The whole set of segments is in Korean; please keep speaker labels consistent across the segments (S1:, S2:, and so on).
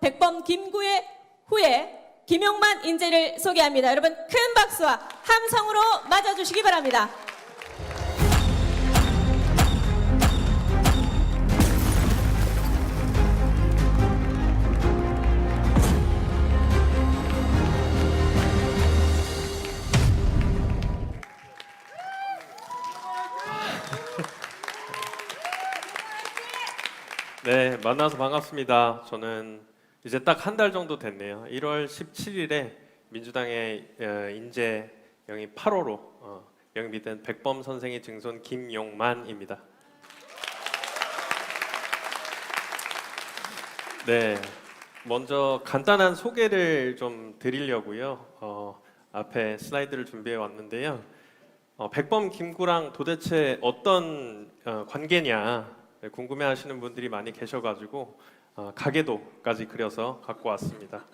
S1: 백범 김구의 후에 김용만 인재를 소개합니다. 여러분 큰 박수와 함성으로 맞아주시기 바랍니다.
S2: 네, 만나서 반갑습니다. 저는 이제 딱 한 달 정도 됐네요. 1월 17일에 민주당의 어, 인재 영입 8호로 어, 영입이 된 백범 선생의 증손 김용만입니다. 네, 먼저 간단한 소개를 좀 드리려고요. 어, 앞에 슬라이드를 준비해 왔는데요. 어, 백범 김구랑 도대체 어떤 어, 관계냐 네, 궁금해하시는 분들이 많이 계셔가지고 어, 가계도까지 그려서 갖고 왔습니다.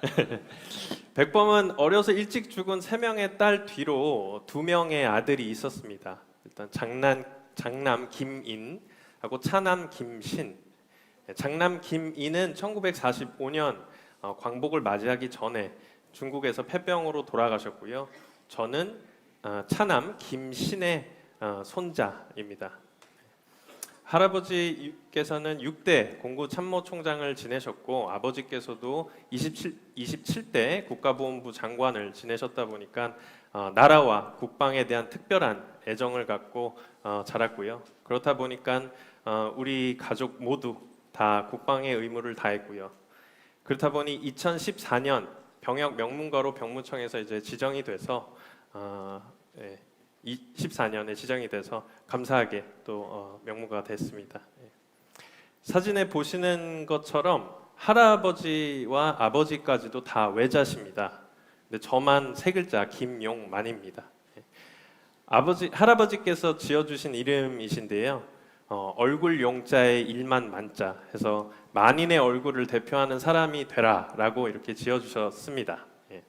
S2: 백범은 어려서 일찍 죽은 세 명의 딸 뒤로 두 명의 아들이 있었습니다. 일단 장남 장남 김인하고 차남 김신. 네, 장남 김인은 1945년 어, 광복을 맞이하기 전에 중국에서 폐병으로 돌아가셨고요. 저는 어, 차남 김신의 어, 손자입니다. 할아버지께서는 6대 공구 참모총장을 지내셨고 아버지께서도 27, 27대 국가보훈부 장관을 지내셨다 보니까 어, 나라와 국방에 대한 특별한 애정을 갖고 어, 자랐고요. 그렇다 보니까 어, 우리 가족 모두 다 국방의 의무를 다했고요. 그렇다 보니 2014년 병역 명문가로 병무청에서 이제 지정이 돼서 어, 예, 14년에 지정이 돼서 감사하게 또 어, 명무가 됐습니다. 예. 사진에 보시는 것처럼 할아버지와 아버지까지도 다 외자십니다. 근데 저만 세 글자 김용만입니다. 예. 아버지 할아버지께서 지어주신 이름이신데요. 어, 얼굴 용자에 일만 만자 해서 만인의 얼굴을 대표하는 사람이 되라라고 이렇게 지어주셨습니다. 예.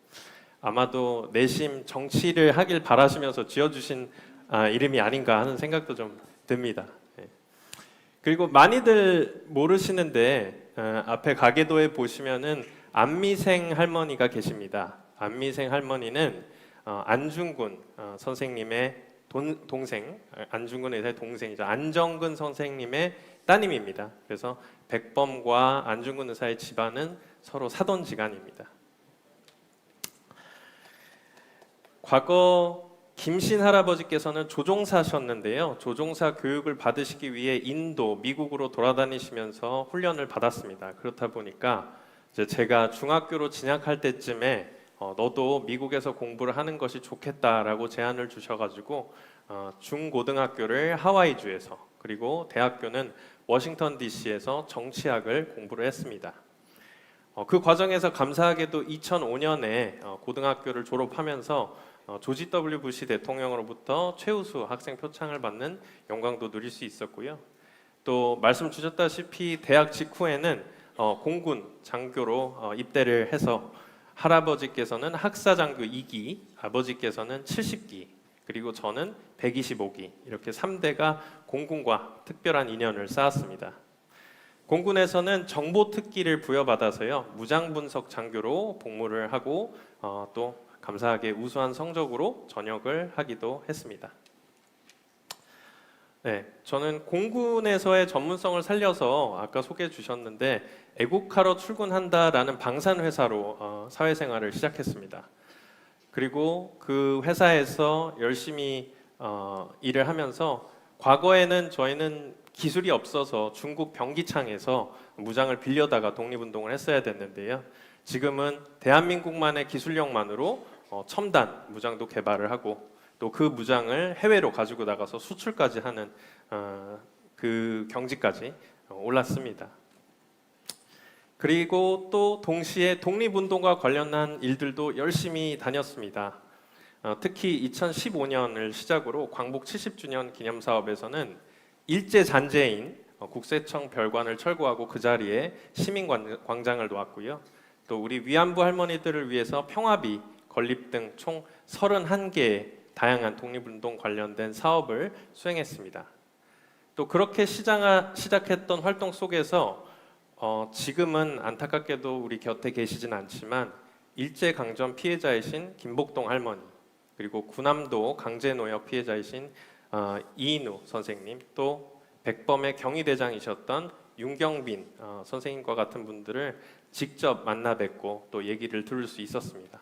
S2: 아마도 내심 정치를 하길 바라시면서 지어주신 아, 이름이 아닌가 하는 생각도 좀 듭니다. 예. 그리고 많이들 모르시는데 어, 앞에 가계도에 보시면은 안미생 할머니가 계십니다. 안미생 할머니는 어, 안중근 어, 선생님의 돈, 동생, 아, 안중근 의사의 동생이죠. 안정근 선생님의 따님입니다. 그래서 백범과 안중근 의사의 집안은 서로 사돈 지간입니다. 과거 김신 할아버지께서는 조종사셨는데요. 조종사 교육을 받으시기 위해 인도, 미국으로 돌아다니시면서 훈련을 받았습니다. 그렇다 보니까 제가 중학교로 진학할 때쯤에 어, 너도 미국에서 공부를 하는 것이 좋겠다라고 제안을 주셔가지고 어, 중고등학교를 하와이주에서 그리고 대학교는 워싱턴 D.C.에서 정치학을 공부를 했습니다. 어, 그 과정에서 감사하게도 2005년에 어, 고등학교를 졸업하면서 어, 조지 W 부시 대통령으로부터 최우수 학생 표창을 받는 영광도 누릴 수 있었고요. 또 말씀 주셨다시피 대학 직후에는 어, 공군 장교로 어, 입대를 해서 할아버지께서는 학사 장교 2기, 아버지께서는 70기, 그리고 저는 125기 이렇게 3대가 공군과 특별한 인연을 쌓았습니다. 공군에서는 정보 특기를 부여받아서요 무장 분석 장교로 복무를 하고 어, 또 감사하게 우수한 성적으로 전역을 하기도 했습니다. 네, 저는 공군에서의 전문성을 살려서 아까 소개해 주셨는데 애국하러 출근한다라는 방산 회사로 어, 사회생활을 시작했습니다. 그리고 그 회사에서 열심히 어, 일을 하면서 과거에는 저희는 기술이 없어서 중국 병기창에서 무장을 빌려다가 독립운동을 했어야 됐는데요. 지금은 대한민국만의 기술력만으로 어, 첨단 무장도 개발을 하고 또 그 무장을 해외로 가지고 나가서 수출까지 하는 어, 그 경지까지 어, 올랐습니다. 그리고 또 동시에 독립운동과 관련한 일들도 열심히 다녔습니다. 어, 특히 2015년을 시작으로 광복 70주년 기념 사업에서는 일제 잔재인 어, 국세청 별관을 철거하고 그 자리에 시민 관- 광장을 놓았고요. 또 우리 위안부 할머니들을 위해서 평화비 건립 등 총 31개의 다양한 독립운동 관련된 사업을 수행했습니다. 또 그렇게 시작하, 시작했던 활동 속에서 어, 지금은 안타깝게도 우리 곁에 계시진 않지만 일제 강점 피해자이신 김복동 할머니 그리고 구남도 강제 노역 피해자이신 어, 이인우 선생님 또 백범의 경위대장이셨던 윤경빈 어, 선생님과 같은 분들을 직접 만나 뵙고 또 얘기를 들을 수 있었습니다.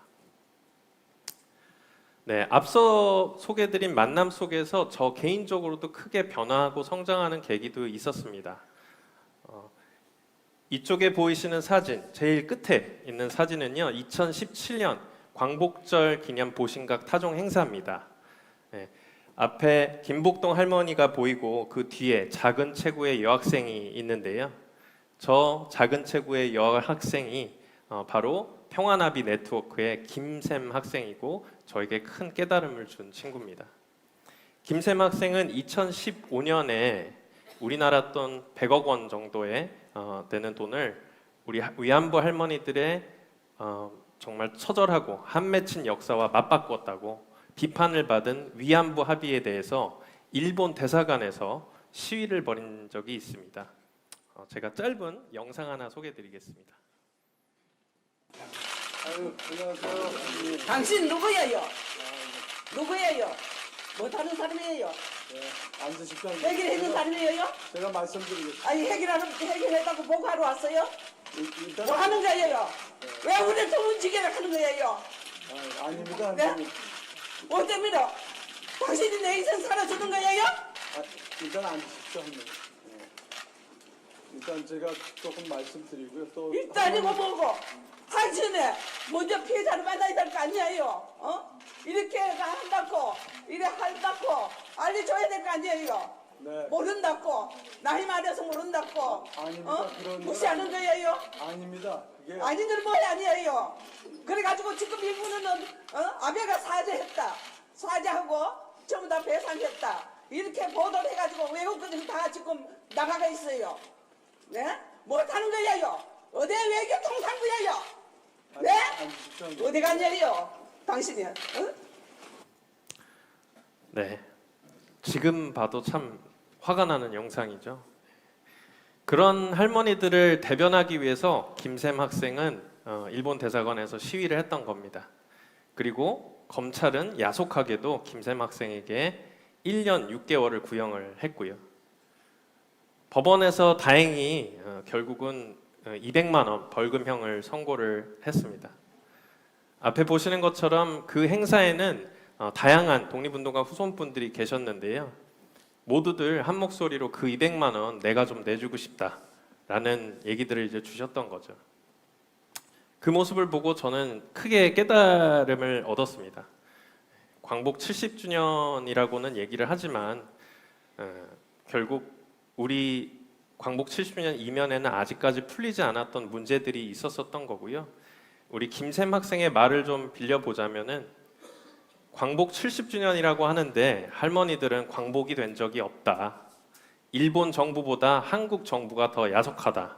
S2: 네, 앞서 소개드린 만남 속에서 저 개인적으로도 크게 변화하고 성장하는 계기도 있었습니다. 어, 이쪽에 보이시는 사진, 제일 끝에 있는 사진은요, 2017년 광복절 기념 보신각 타종 행사입니다. 네, 앞에 김복동 할머니가 보이고 그 뒤에 작은 체구의 여학생이 있는데요. 저 작은 체구의 여학생이 어, 바로 평화나비 네트워크의 김샘 학생이고 저에게 큰 깨달음을 준 친구입니다. 김샘 학생은 2015년에 우리나라 돈 100억 원 정도의 어, 되는 돈을 우리 하- 위안부 할머니들의 어, 정말 처절하고 한 맺힌 역사와 맞바꾸었다고 비판을 받은 위안부 합의에 대해서 일본 대사관에서 시위를 벌인 적이 있습니다. 어, 제가 짧은 영상 하나 소개드리겠습니다.
S3: 안녕하세요.
S4: 당신 누구예요? 누구예요? 못하는 사람이에요?
S3: 네, 앉으십시오.
S4: 해결했는 사람이에요?
S3: 제가 말씀드리겠습니다.
S4: 아니 해결하는 해결했다고 보고하러 왔어요?
S3: 일- 일단
S4: 뭐 하는 거예요? 왜 우리 돈 지게라 하는 거예요?
S3: 아, 아닙니다.
S4: 네?
S3: 저기,
S4: 뭐 때문에 당신이 내 인생 살아주는 거예요?
S3: 아, 일단 앉으십시오. 네. 일단 제가 조금 말씀드리고요. 또
S4: 일단이고 뭐고 당신이 먼저 피해자를 받아야 될 거 아니에요? 어? 이렇게 한다고 이래 한다고 알려줘야 될 거 아니에요?
S3: 네,
S4: 모른다고 나이 많아서 모른다고
S3: 아닙니다.
S4: 어?
S3: 그런
S4: 무시하는 거예요?
S3: 아닙니다. 그게
S4: 아니들 뭐야 아니에요. 그래가지고 지금 일부는 어? 아베가 사죄했다. 사죄하고 전부 다 배상했다. 이렇게 보도를 해가지고 외국인들이 다 지금 나가가 있어요. 네? 못하는 거예요. 어디 외교 통상부예요.
S3: 앉-
S4: 네? 어디 갔냐요? 당신이. 어?
S2: 네. 지금 봐도 참 화가 나는 영상이죠. 그런 할머니들을 대변하기 위해서 김샘 학생은 어, 일본 대사관에서 시위를 했던 겁니다. 그리고 검찰은 야속하게도 김샘 학생에게 1년 6개월을 구형을 했고요. 법원에서 다행히 어, 결국은 어, 200만 원 벌금형을 선고를 했습니다. 앞에 보시는 것처럼 그 행사에는 어, 다양한 독립운동가 후손분들이 계셨는데요. 모두들 한 목소리로 그 200만 원 내가 좀 내주고 싶다라는 얘기들을 이제 주셨던 거죠. 그 모습을 보고 저는 크게 깨달음을 얻었습니다. 광복 70주년이라고는 얘기를 하지만 어, 결국 우리 광복 70주년 이면에는 아직까지 풀리지 않았던 문제들이 있었었던 거고요. 우리 김샘 학생의 말을 좀 빌려보자면은 광복 70주년이라고 하는데 할머니들은 광복이 된 적이 없다. 일본 정부보다 한국 정부가 더 야속하다.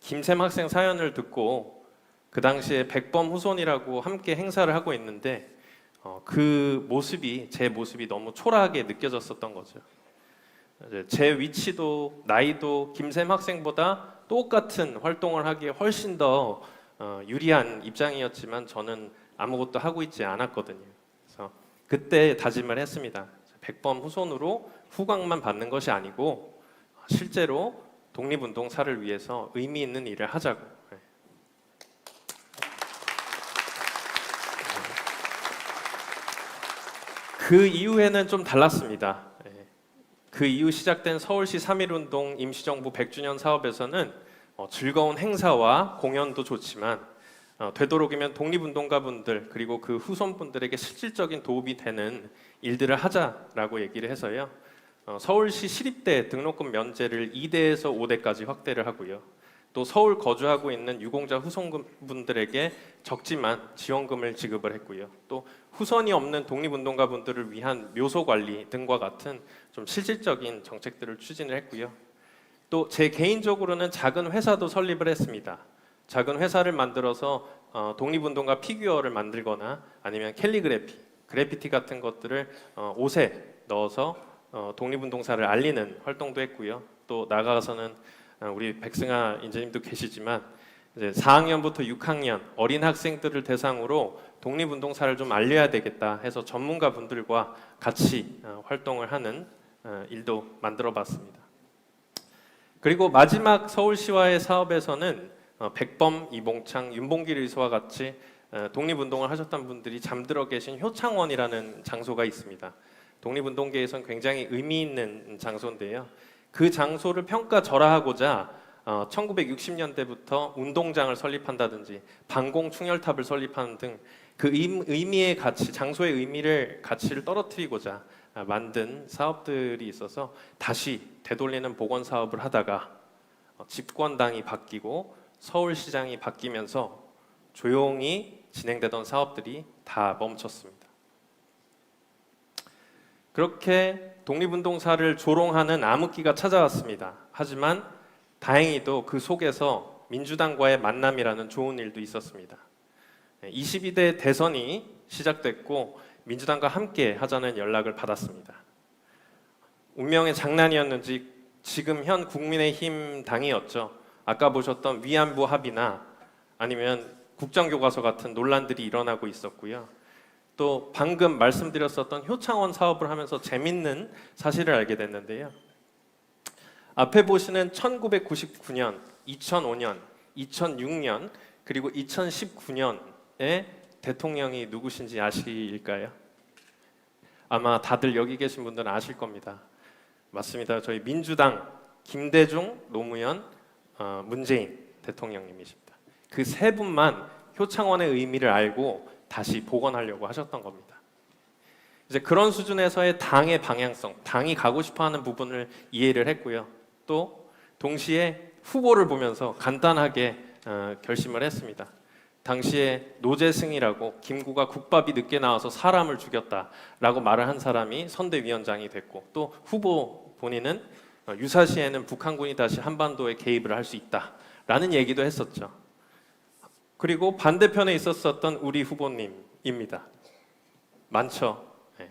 S2: 김샘 학생 사연을 듣고 그 당시에 백범 후손이라고 함께 행사를 하고 있는데 어, 그 모습이 제 모습이 너무 초라하게 느껴졌었던 거죠. 제 위치도 나이도 김샘 학생보다 똑같은 활동을 하기에 훨씬 더 어, 유리한 입장이었지만 저는 아무것도 하고 있지 않았거든요. 그래서 그때 다짐을 했습니다. 백범 후손으로 후광만 받는 것이 아니고 실제로 독립운동사를 위해서 의미 있는 일을 하자고. 네. 그 이후에는 좀 달랐습니다. 예. 그 이후 시작된 서울시 3.1운동 임시정부 100주년 사업에서는 어, 즐거운 행사와 공연도 좋지만 어, 되도록이면 독립운동가분들 그리고 그 후손분들에게 실질적인 도움이 되는 일들을 하자라고 얘기를 해서요. 어, 서울시 시립대 등록금 면제를 2대에서 5대까지 확대를 하고요. 또 서울 거주하고 있는 유공자 후손분들에게 적지만 지원금을 지급을 했고요. 또 후손이 없는 독립운동가 분들을 위한 묘소 관리 등과 같은 좀 실질적인 정책들을 추진을 했고요. 또 제 개인적으로는 작은 회사도 설립을 했습니다. 작은 회사를 만들어서 어, 독립운동가 피규어를 만들거나 아니면 캘리그래피, 그래피티 같은 것들을 어, 옷에 넣어서 어, 독립운동사를 알리는 활동도 했고요. 또 나가서는 어, 우리 백승아 인재님도 계시지만 이제 4학년부터 6학년 어린 학생들을 대상으로 독립운동사를 좀 알려야 되겠다 해서 전문가 분들과 같이 어, 활동을 하는 어, 일도 만들어봤습니다. 그리고 마지막 서울시와의 사업에서는 어, 백범, 이봉창, 윤봉길 의소와 같이 어, 독립운동을 하셨던 분들이 잠들어 계신 효창원이라는 장소가 있습니다. 독립운동계에선 굉장히 의미 있는 장소인데요. 그 장소를 평가절하하고자 어, 1960년대부터 운동장을 설립한다든지 방공 충혈탑을 설립하는 등 그 의미의 가치, 장소의 의미를 가치를 떨어뜨리고자 아, 만든 사업들이 있어서 다시 되돌리는 복원 사업을 하다가 어, 집권당이 바뀌고 서울시장이 바뀌면서 조용히 진행되던 사업들이 다 멈췄습니다. 그렇게 독립운동사를 조롱하는 암흑기가 찾아왔습니다. 하지만 다행히도 그 속에서 민주당과의 만남이라는 좋은 일도 있었습니다. 22대 대선이 시작됐고 민주당과 함께 하자는 연락을 받았습니다. 운명의 장난이었는지 지금 현 국민의힘 당이었죠. 아까 보셨던 위안부 합의나 아니면 국정교과서 같은 논란들이 일어나고 있었고요. 또 방금 말씀드렸었던 효창원 사업을 하면서 재밌는 사실을 알게 됐는데요. 앞에 보시는 1999년, 2005년, 2006년 그리고 2019년에 대통령이 누구신지 아실까요? 아마 다들 여기 계신 분들은 아실 겁니다. 맞습니다. 저희 민주당 김대중, 노무현, 어, 문재인 대통령님이십니다. 그 세 분만 효창원의 의미를 알고 다시 복원하려고 하셨던 겁니다. 이제 그런 수준에서의 당의 방향성, 당이 가고 싶어하는 부분을 이해를 했고요. 또 동시에 후보를 보면서 간단하게 어, 결심을 했습니다. 당시에 노재승이라고 김구가 국밥이 늦게 나와서 사람을 죽였다라고 말을 한 사람이 선대위원장이 됐고 또 후보 본인은 어, 유사시에는 북한군이 다시 한반도에 개입을 할 수 있다라는 얘기도 했었죠. 그리고 반대편에 있었었던 우리 후보님입니다. 많죠. 예.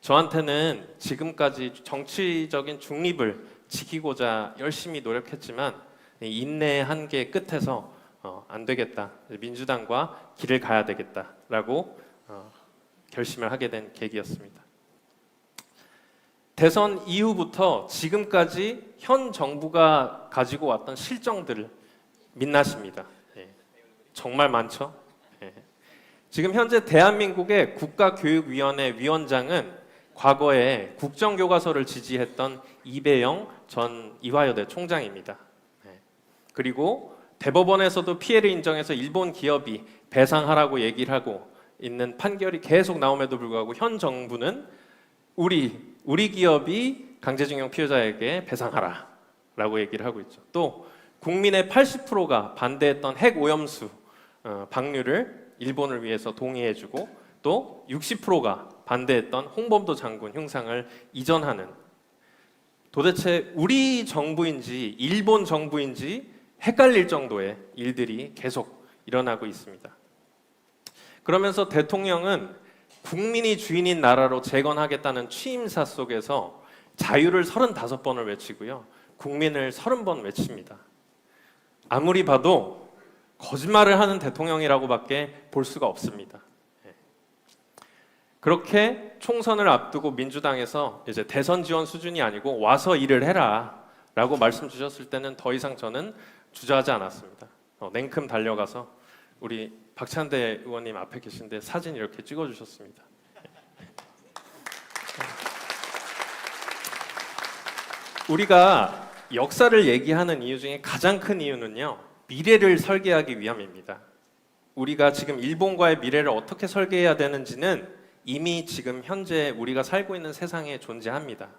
S2: 저한테는 지금까지 정치적인 중립을 지키고자 열심히 노력했지만 이 인내의 한계 끝에서 어, 안 되겠다. 민주당과 길을 가야 되겠다라고 어, 결심을 하게 된 계기였습니다. 대선 이후부터 지금까지 현 정부가 가지고 왔던 실정들을 민낯입니다. 예. 정말 많죠. 예. 지금 현재 대한민국의 국가교육위원회 위원장은 과거에 국정교과서를 지지했던 이배영 전 이화여대 총장입니다. 예. 그리고 대법원에서도 피해를 인정해서 일본 기업이 배상하라고 얘기를 하고 있는 판결이 계속 나옴에도 불구하고 현 정부는 우리 우리 기업이 강제징용 피해자에게 배상하라라고 얘기를 하고 있죠. 또 국민의 80%가 반대했던 핵 오염수 어, 방류를 일본을 위해서 동의해주고 또 60%가 반대했던 홍범도 장군 흉상을 이전하는 도대체 우리 정부인지 일본 정부인지 헷갈릴 정도의 일들이 계속 일어나고 있습니다. 그러면서 대통령은 국민이 주인인 나라로 재건하겠다는 취임사 속에서 자유를 35번을 외치고요. 국민을 30번 외칩니다. 아무리 봐도 거짓말을 하는 대통령이라고밖에 볼 수가 없습니다. 예. 그렇게 총선을 앞두고 민주당에서 이제 대선 지원 수준이 아니고 와서 일을 해라라고 말씀 주셨을 때는 더 이상 저는 주저하지 않았습니다. 어, 냉큼 달려가서 우리 박찬대 의원님 앞에 계신데 사진 이렇게 찍어주셨습니다. 우리가 역사를 얘기하는 이유 중에 가장 큰 이유는요 미래를 설계하기 위함입니다. 우리가 지금 일본과의 미래를 어떻게 설계해야 되는지는 이미 지금 현재 우리가 살고 있는 세상에 존재합니다.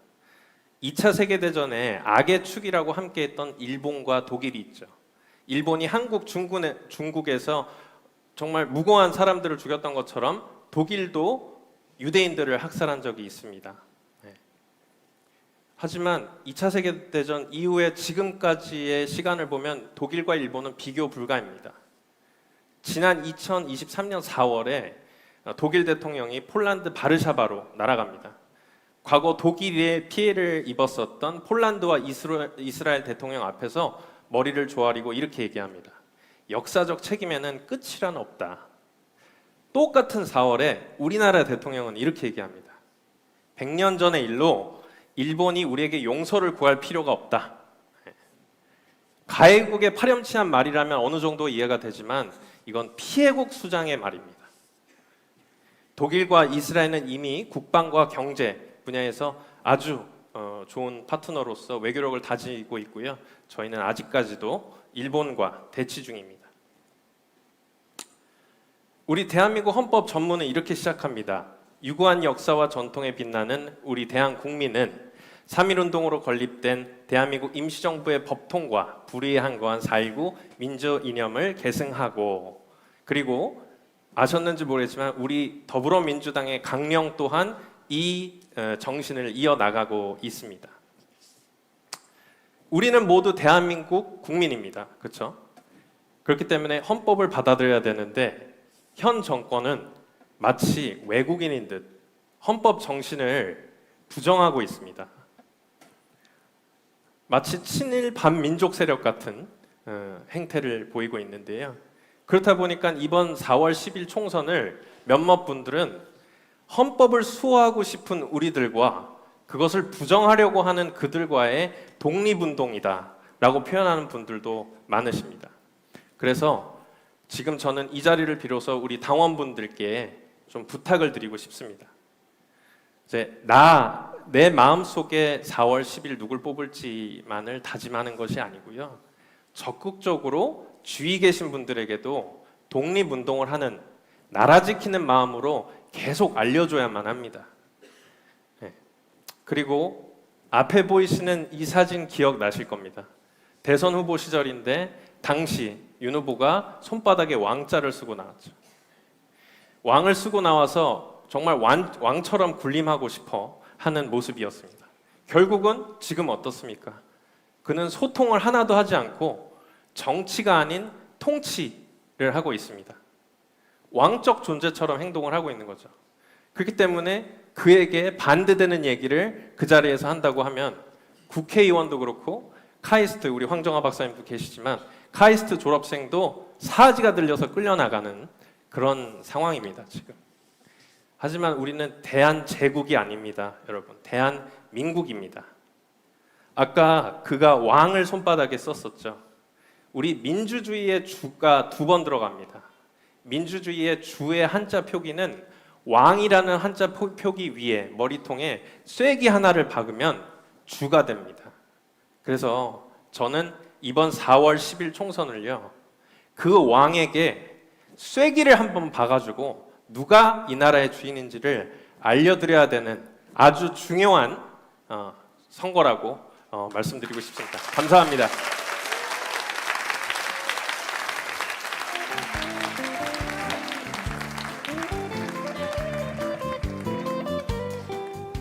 S2: 2차 세계대전에 악의 축이라고 함께했던 일본과 독일이 있죠. 일본이 한국 중군에, 중국에서 정말 무고한 사람들을 죽였던 것처럼 독일도 유대인들을 학살한 적이 있습니다. 네. 하지만 2차 세계대전 이후에 지금까지의 시간을 보면 독일과 일본은 비교 불가입니다. 지난 2023년 4월에 독일 대통령이 폴란드 바르샤바로 날아갑니다. 과거 독일에 피해를 입었었던 폴란드와 이스라- 이스라엘 대통령 앞에서 머리를 조아리고 이렇게 얘기합니다. 역사적 책임에는 끝이란 없다. 똑같은 4월에 우리나라 대통령은 이렇게 얘기합니다. 100년 전의 일로 일본이 우리에게 용서를 구할 필요가 없다. 가해국의 파렴치한 말이라면 어느 정도 이해가 되지만 이건 피해국 수장의 말입니다. 독일과 이스라엘은 이미 국방과 경제 분야에서 아주 어, 좋은 파트너로서 외교력을 다지고 있고요. 저희는 아직까지도 일본과 대치 중입니다. 우리 대한민국 헌법 전문은 이렇게 시작합니다. 유구한 역사와 전통에 빛나는 우리 대한 국민은 3.1운동으로 건립된 대한민국 임시정부의 법통과 불의에 거한 4.19 민주 이념을 계승하고 그리고 아셨는지 모르겠지만 우리 더불어민주당의 강령 또한 이 어, 정신을 이어나가고 있습니다. 우리는 모두 대한민국 국민입니다. 그렇죠? 그렇기 때문에 헌법을 받아들여야 되는데 현 정권은 마치 외국인인 듯 헌법 정신을 부정하고 있습니다. 마치 친일 반민족 세력 같은 어, 행태를 보이고 있는데요. 그렇다 보니까 이번 4월 10일 총선을 몇몇 분들은 헌법을 수호하고 싶은 우리들과 그것을 부정하려고 하는 그들과의 독립운동이다 라고 표현하는 분들도 많으십니다. 그래서 지금 저는 이 자리를 빌어서 우리 당원분들께 좀 부탁을 드리고 싶습니다. 이제 나 내 마음 속에 4월 10일 누굴 뽑을지만을 다짐하는 것이 아니고요. 적극적으로 주위 계신 분들에게도 독립 운동을 하는 나라 지키는 마음으로 계속 알려줘야만 합니다. 네. 그리고 앞에 보이시는 이 사진 기억나실 겁니다. 대선 후보 시절인데 당시 윤 후보가 손바닥에 왕자를 쓰고 나왔죠. 왕을 쓰고 나와서 정말 왕, 왕처럼 군림하고 싶어 하는 모습이었습니다. 결국은 지금 어떻습니까? 그는 소통을 하나도 하지 않고 정치가 아닌 통치를 하고 있습니다. 왕적 존재처럼 행동을 하고 있는 거죠. 그렇기 때문에 그에게 반대되는 얘기를 그 자리에서 한다고 하면 국회의원도 그렇고 카이스트 우리 황정아 박사님도 계시지만 카이스트 졸업생도 사지가 들려서 끌려나가는 그런 상황입니다 지금. 하지만 우리는 대한 제국이 아닙니다, 여러분. 대한 민국입니다. 아까 그가 왕을 손바닥에 썼었죠. 우리 민주주의의 주가 두 번 들어갑니다. 민주주의의 주의 한자 표기는 왕이라는 한자 표- 표기 위에 머리통에 쐐기 하나를 박으면 주가 됩니다. 그래서 저는 이번 4월 10일 총선을요, 그 왕에게 쐐기를 한번 박아주고 누가 이 나라의 주인인지를 알려드려야 되는 아주 중요한 어, 선거라고 어, 말씀드리고 싶습니다. 감사합니다.